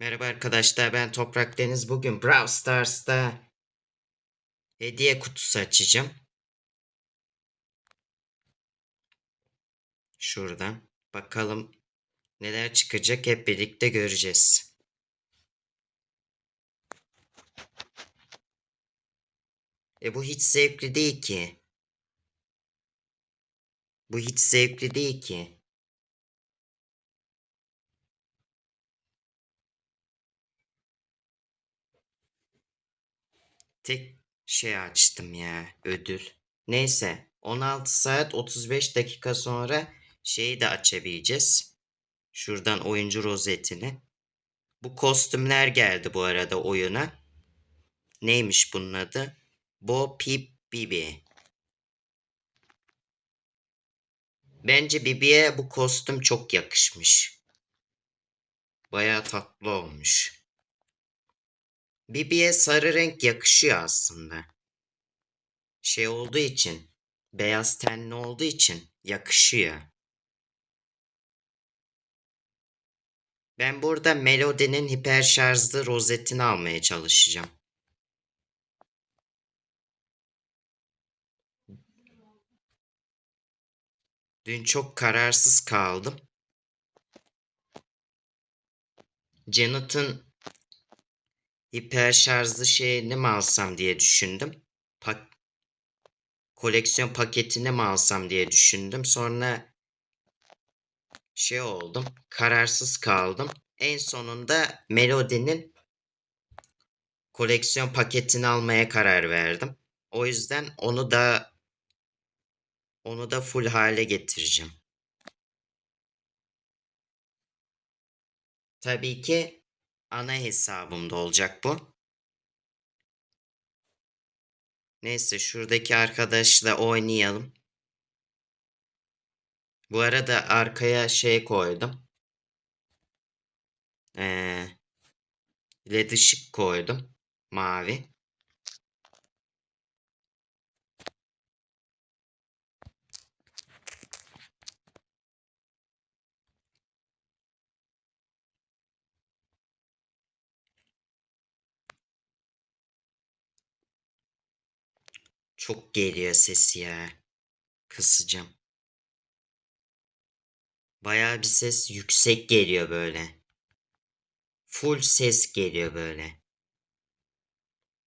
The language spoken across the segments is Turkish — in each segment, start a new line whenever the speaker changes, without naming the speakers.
Merhaba arkadaşlar ben Toprak Deniz. Bugün Brawl Stars'ta hediye kutusu açacağım. Şuradan bakalım neler çıkacak hep birlikte göreceğiz. E bu hiç zevkli değil ki. Bu hiç zevkli değil ki. Tek şey açtım ya ödül. Neyse 16 saat 35 dakika sonra şeyi de açabileceğiz. Şuradan oyuncu rozetini. Bu kostümler geldi bu arada oyuna. Neymiş bunun adı? Bo Pip Bibi. Bence Bibi'ye bu kostüm çok yakışmış. Bayağı tatlı olmuş. Bibi'ye sarı renk yakışıyor aslında. Şey olduğu için, beyaz tenli olduğu için yakışıyor. Ben burada Melody'nin hiper şarjlı rozetini almaya çalışacağım. Dün çok kararsız kaldım. Janet'ın hiper şarjlı şeyini mi alsam diye düşündüm. Pak koleksiyon paketini mi alsam diye düşündüm. Sonra şey oldum. Kararsız kaldım. En sonunda Melody'nin koleksiyon paketini almaya karar verdim. O yüzden onu da onu da full hale getireceğim. Tabii ki ana hesabımda olacak bu. Neyse şuradaki arkadaşla oynayalım. Bu arada arkaya şey koydum. Ee, led ışık koydum. Mavi. Çok geliyor sesi ya. Kısacağım. Bayağı bir ses yüksek geliyor böyle. Full ses geliyor böyle.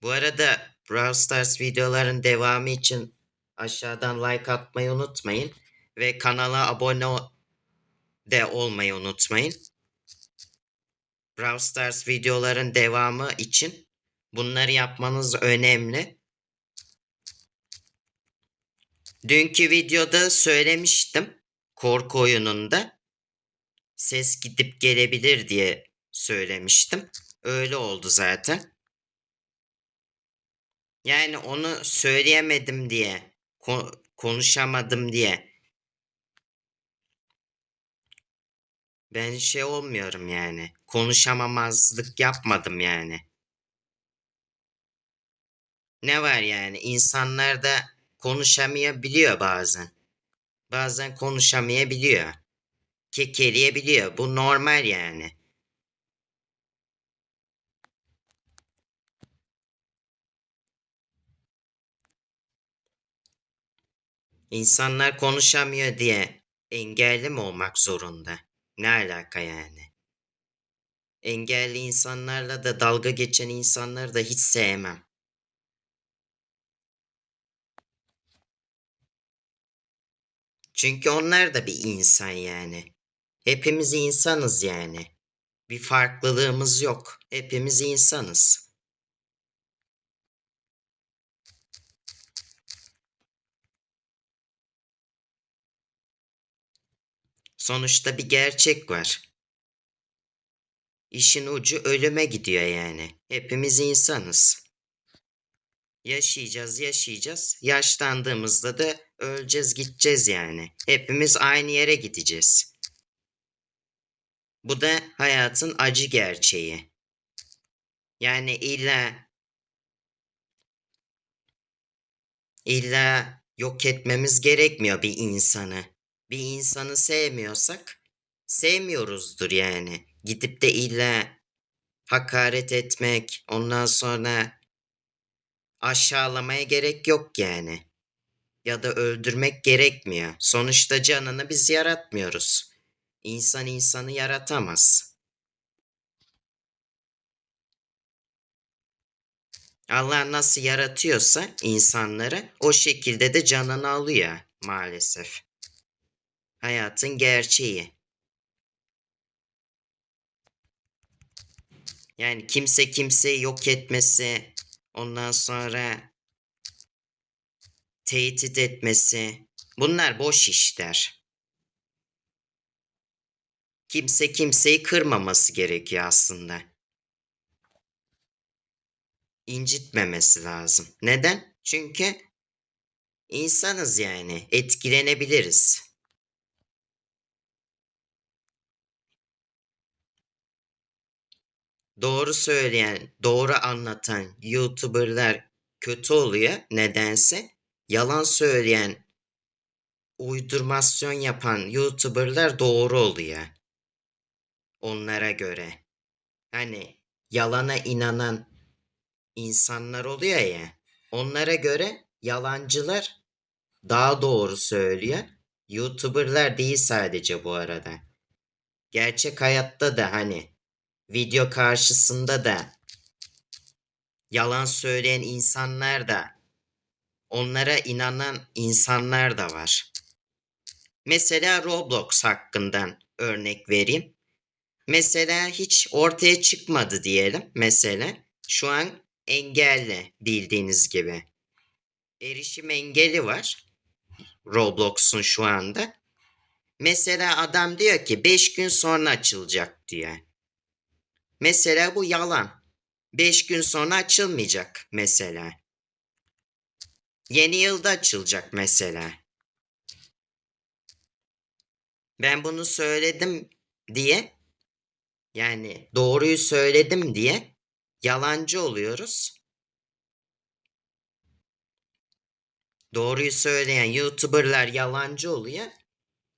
Bu arada Brawl Stars videoların devamı için aşağıdan like atmayı unutmayın. Ve kanala abone de olmayı unutmayın. Brawl Stars videoların devamı için bunları yapmanız önemli. Dünkü videoda söylemiştim korku oyununda ses gidip gelebilir diye söylemiştim. Öyle oldu zaten. Yani onu söyleyemedim diye, ko- konuşamadım diye ben şey olmuyorum yani. Konuşamamazlık yapmadım yani. Ne var yani? İnsanlar da konuşamayabiliyor bazen. Bazen konuşamayabiliyor. Kekeleyebiliyor. Bu normal yani. İnsanlar konuşamıyor diye engelli mi olmak zorunda? Ne alaka yani? Engelli insanlarla da dalga geçen insanları da hiç sevmem. Çünkü onlar da bir insan yani. Hepimiz insanız yani. Bir farklılığımız yok. Hepimiz insanız. Sonuçta bir gerçek var. İşin ucu ölüme gidiyor yani. Hepimiz insanız. Yaşayacağız, yaşayacağız. Yaşlandığımızda da öleceğiz, gideceğiz yani. Hepimiz aynı yere gideceğiz. Bu da hayatın acı gerçeği. Yani illa illa yok etmemiz gerekmiyor bir insanı. Bir insanı sevmiyorsak sevmiyoruzdur yani. Gidip de illa hakaret etmek, ondan sonra aşağılamaya gerek yok yani. Ya da öldürmek gerekmiyor. Sonuçta canını biz yaratmıyoruz. İnsan insanı yaratamaz. Allah nasıl yaratıyorsa insanları o şekilde de canını alıyor maalesef. Hayatın gerçeği. Yani kimse kimseyi yok etmesi, ondan sonra tehdit etmesi, bunlar boş işler. Kimse kimseyi kırmaması gerekiyor aslında. İncitmemesi lazım. Neden? Çünkü insanız yani, etkilenebiliriz. doğru söyleyen, doğru anlatan YouTuber'lar kötü oluyor nedense. Yalan söyleyen, uydurmasyon yapan YouTuber'lar doğru oluyor. Onlara göre. Hani yalana inanan insanlar oluyor ya. Onlara göre yalancılar daha doğru söylüyor. YouTuber'lar değil sadece bu arada. Gerçek hayatta da hani video karşısında da yalan söyleyen insanlar da onlara inanan insanlar da var. Mesela Roblox hakkından örnek vereyim. Mesela hiç ortaya çıkmadı diyelim. Mesela şu an engelli bildiğiniz gibi. Erişim engeli var. Roblox'un şu anda. Mesela adam diyor ki 5 gün sonra açılacak diyor. Mesela bu yalan. 5 gün sonra açılmayacak mesela. Yeni yılda açılacak mesela. Ben bunu söyledim diye yani doğruyu söyledim diye yalancı oluyoruz. Doğruyu söyleyen YouTuber'lar yalancı oluyor.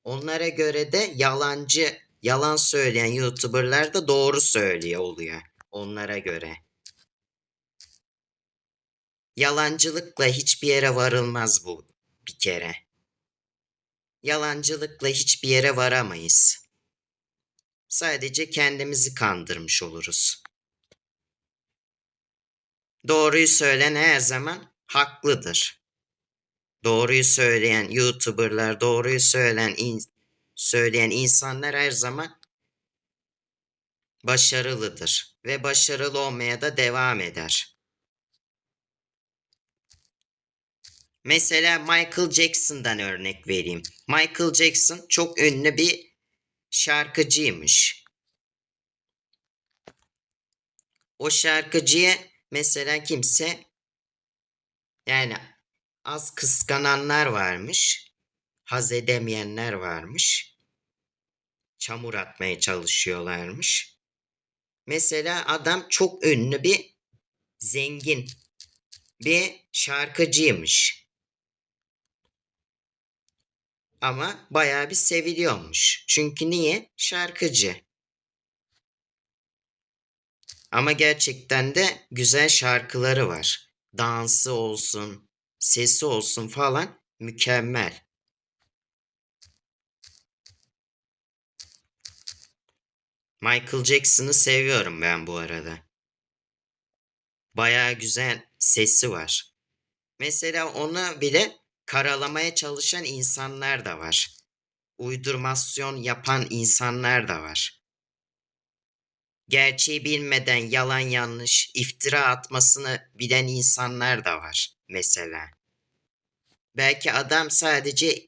Onlara göre de yalancı yalan söyleyen YouTuber'lar da doğru söylüyor oluyor onlara göre. Yalancılıkla hiçbir yere varılmaz bu bir kere. Yalancılıkla hiçbir yere varamayız. Sadece kendimizi kandırmış oluruz. Doğruyu söyleyen her zaman haklıdır. Doğruyu söyleyen YouTuber'lar, doğruyu söyleyen in söyleyen insanlar her zaman başarılıdır ve başarılı olmaya da devam eder. Mesela Michael Jackson'dan örnek vereyim. Michael Jackson çok ünlü bir şarkıcıymış. O şarkıcıya mesela kimse yani az kıskananlar varmış. Haz edemeyenler varmış. Çamur atmaya çalışıyorlarmış. Mesela adam çok ünlü bir zengin bir şarkıcıymış. Ama bayağı bir seviliyormuş. Çünkü niye? Şarkıcı. Ama gerçekten de güzel şarkıları var. Dansı olsun, sesi olsun falan mükemmel. Michael Jackson'ı seviyorum ben bu arada. Bayağı güzel sesi var. Mesela onu bile karalamaya çalışan insanlar da var. Uydurmasyon yapan insanlar da var. Gerçeği bilmeden yalan yanlış iftira atmasını bilen insanlar da var mesela. Belki adam sadece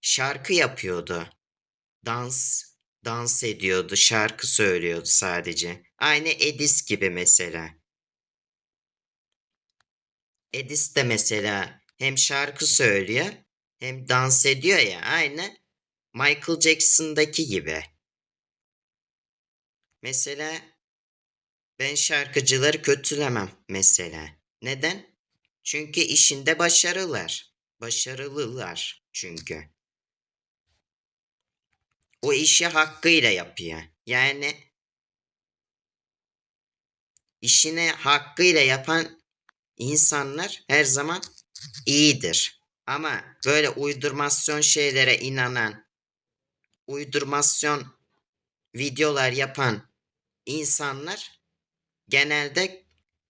şarkı yapıyordu. Dans dans ediyordu, şarkı söylüyordu sadece. Aynı Edis gibi mesela. Edis de mesela hem şarkı söylüyor hem dans ediyor ya aynı Michael Jackson'daki gibi. Mesela ben şarkıcıları kötülemem mesela. Neden? Çünkü işinde başarılılar. Başarılılar çünkü. O işi hakkıyla yapıyor. Yani işini hakkıyla yapan insanlar her zaman iyidir. Ama böyle uydurmasyon şeylere inanan, uydurmasyon videolar yapan insanlar genelde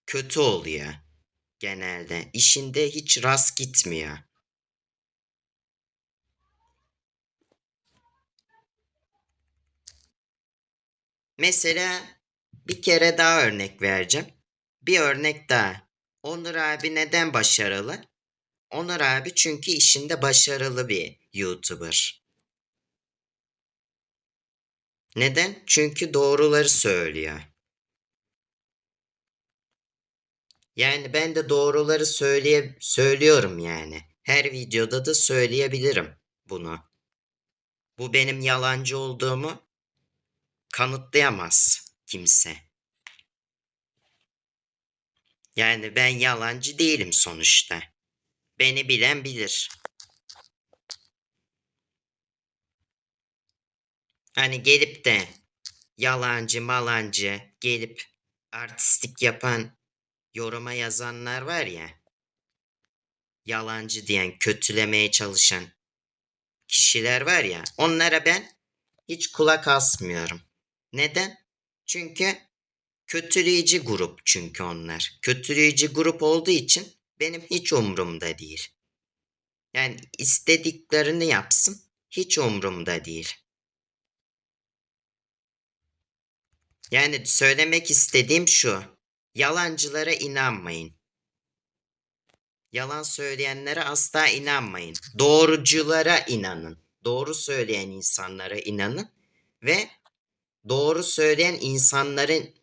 kötü oluyor. Genelde işinde hiç rast gitmiyor. Mesela bir kere daha örnek vereceğim. Bir örnek daha. Onur abi neden başarılı? Onur abi çünkü işinde başarılı bir YouTuber. Neden? Çünkü doğruları söylüyor. Yani ben de doğruları söyleye söylüyorum yani. Her videoda da söyleyebilirim bunu. Bu benim yalancı olduğumu kanıtlayamaz kimse. Yani ben yalancı değilim sonuçta. Beni bilen bilir. Hani gelip de yalancı malancı gelip artistik yapan yoruma yazanlar var ya. Yalancı diyen, kötülemeye çalışan kişiler var ya. Onlara ben hiç kulak asmıyorum. Neden? Çünkü kötüleyici grup çünkü onlar. Kötüleyici grup olduğu için benim hiç umurumda değil. Yani istediklerini yapsın hiç umurumda değil. Yani söylemek istediğim şu. Yalancılara inanmayın. Yalan söyleyenlere asla inanmayın. Doğruculara inanın. Doğru söyleyen insanlara inanın ve doğru söyleyen insanların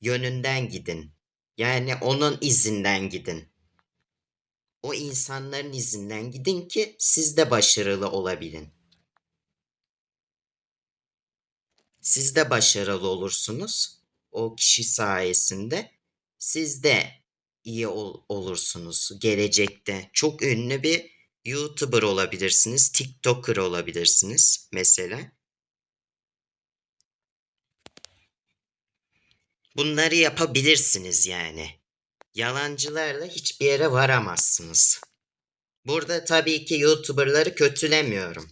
yönünden gidin. Yani onun izinden gidin. O insanların izinden gidin ki siz de başarılı olabilin. Siz de başarılı olursunuz. O kişi sayesinde siz de iyi ol- olursunuz gelecekte. Çok ünlü bir YouTuber olabilirsiniz, TikToker olabilirsiniz mesela. Bunları yapabilirsiniz yani. Yalancılarla hiçbir yere varamazsınız. Burada tabii ki YouTuber'ları kötülemiyorum.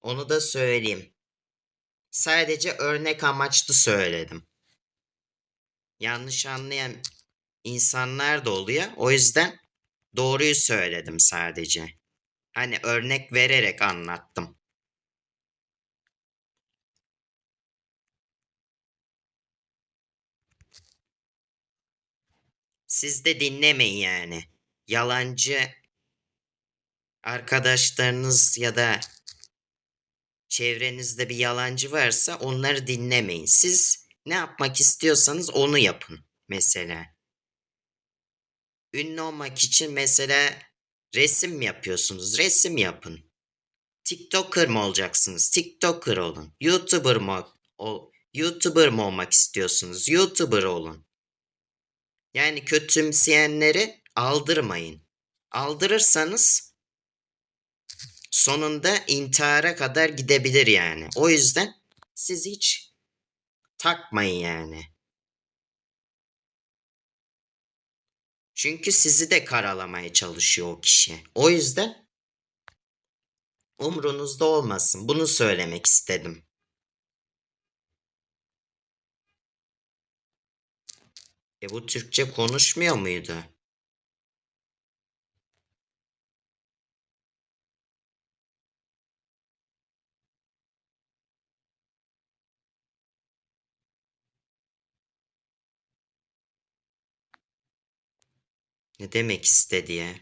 Onu da söyleyeyim. Sadece örnek amaçlı söyledim. Yanlış anlayan insanlar da oluyor. O yüzden doğruyu söyledim sadece. Hani örnek vererek anlattım. Siz de dinlemeyin yani. Yalancı arkadaşlarınız ya da çevrenizde bir yalancı varsa onları dinlemeyin. Siz ne yapmak istiyorsanız onu yapın mesela. Ünlü olmak için mesela resim yapıyorsunuz? Resim yapın. TikToker mı olacaksınız? TikToker olun. YouTuber mı ol YouTuber mı olmak istiyorsunuz? YouTuber olun. Yani kötümseyenleri aldırmayın. Aldırırsanız sonunda intihara kadar gidebilir yani. O yüzden siz hiç takmayın yani. Çünkü sizi de karalamaya çalışıyor o kişi. O yüzden umrunuzda olmasın. Bunu söylemek istedim. E bu Türkçe konuşmuyor muydu? Ne demek istedi ya?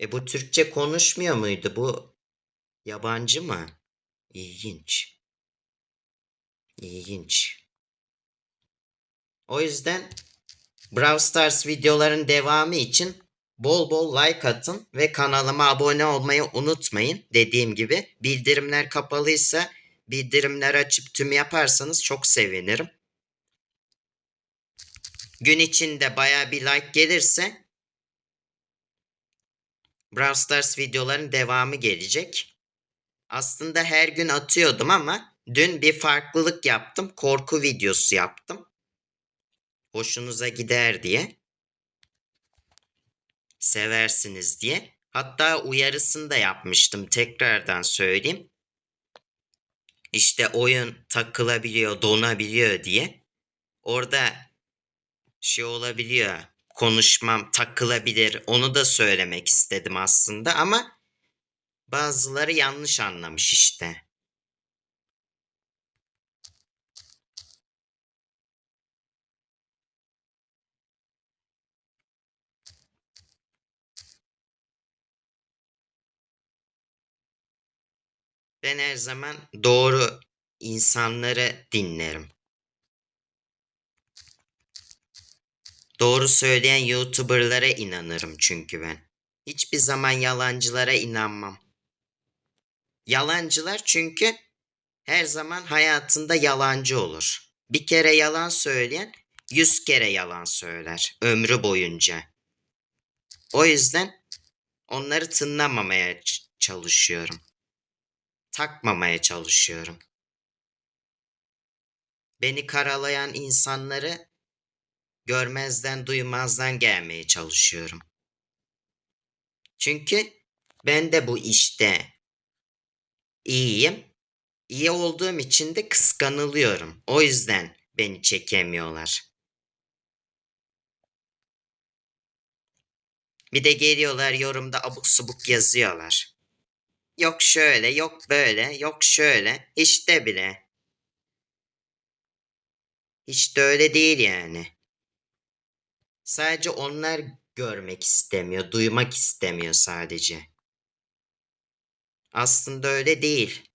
E bu Türkçe konuşmuyor muydu? Bu yabancı mı? İlginç. İlginç. O yüzden Brawl Stars videoların devamı için bol bol like atın ve kanalıma abone olmayı unutmayın. Dediğim gibi bildirimler kapalıysa bildirimler açıp tüm yaparsanız çok sevinirim. Gün içinde baya bir like gelirse Brawl Stars videoların devamı gelecek. Aslında her gün atıyordum ama dün bir farklılık yaptım. Korku videosu yaptım. Hoşunuza gider diye. Seversiniz diye. Hatta uyarısını da yapmıştım. Tekrardan söyleyeyim. İşte oyun takılabiliyor, donabiliyor diye. Orada şey olabiliyor. Konuşmam takılabilir. Onu da söylemek istedim aslında ama bazıları yanlış anlamış işte. Ben her zaman doğru insanları dinlerim. Doğru söyleyen YouTuber'lara inanırım çünkü ben. Hiçbir zaman yalancılara inanmam. Yalancılar çünkü her zaman hayatında yalancı olur. Bir kere yalan söyleyen yüz kere yalan söyler ömrü boyunca. O yüzden onları tınlamamaya çalışıyorum. Takmamaya çalışıyorum. Beni karalayan insanları görmezden duymazdan gelmeye çalışıyorum. Çünkü ben de bu işte iyiyim. İyi olduğum için de kıskanılıyorum. O yüzden beni çekemiyorlar. Bir de geliyorlar yorumda abuk subuk yazıyorlar. Yok şöyle, yok böyle, yok şöyle. İşte bile. Hiç de öyle değil yani. Sadece onlar görmek istemiyor, duymak istemiyor sadece. Aslında öyle değil.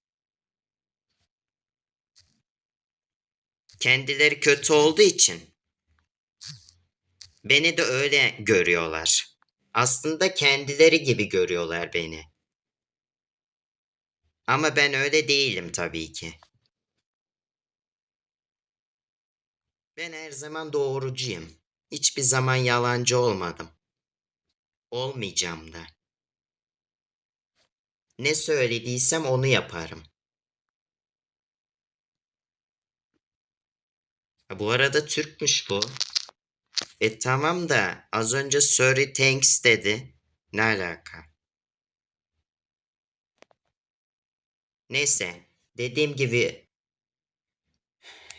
Kendileri kötü olduğu için beni de öyle görüyorlar. Aslında kendileri gibi görüyorlar beni. Ama ben öyle değilim tabii ki. Ben her zaman doğrucuyum. Hiçbir zaman yalancı olmadım. Olmayacağım da. Ne söylediysem onu yaparım. Bu arada Türkmüş bu. E tamam da az önce sorry thanks dedi. Ne alaka? Neyse. Dediğim gibi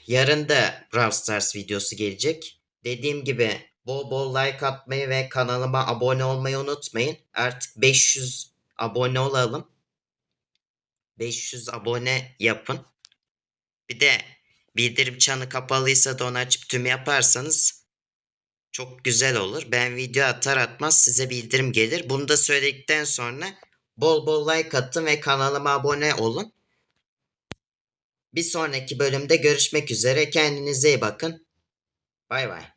yarın da Brawl Stars videosu gelecek. Dediğim gibi bol bol like atmayı ve kanalıma abone olmayı unutmayın. Artık 500 abone olalım. 500 abone yapın. Bir de bildirim çanı kapalıysa da onu açıp tüm yaparsanız çok güzel olur. Ben video atar atmaz size bildirim gelir. Bunu da söyledikten sonra bol bol like atın ve kanalıma abone olun. Bir sonraki bölümde görüşmek üzere. Kendinize iyi bakın. Bay bay.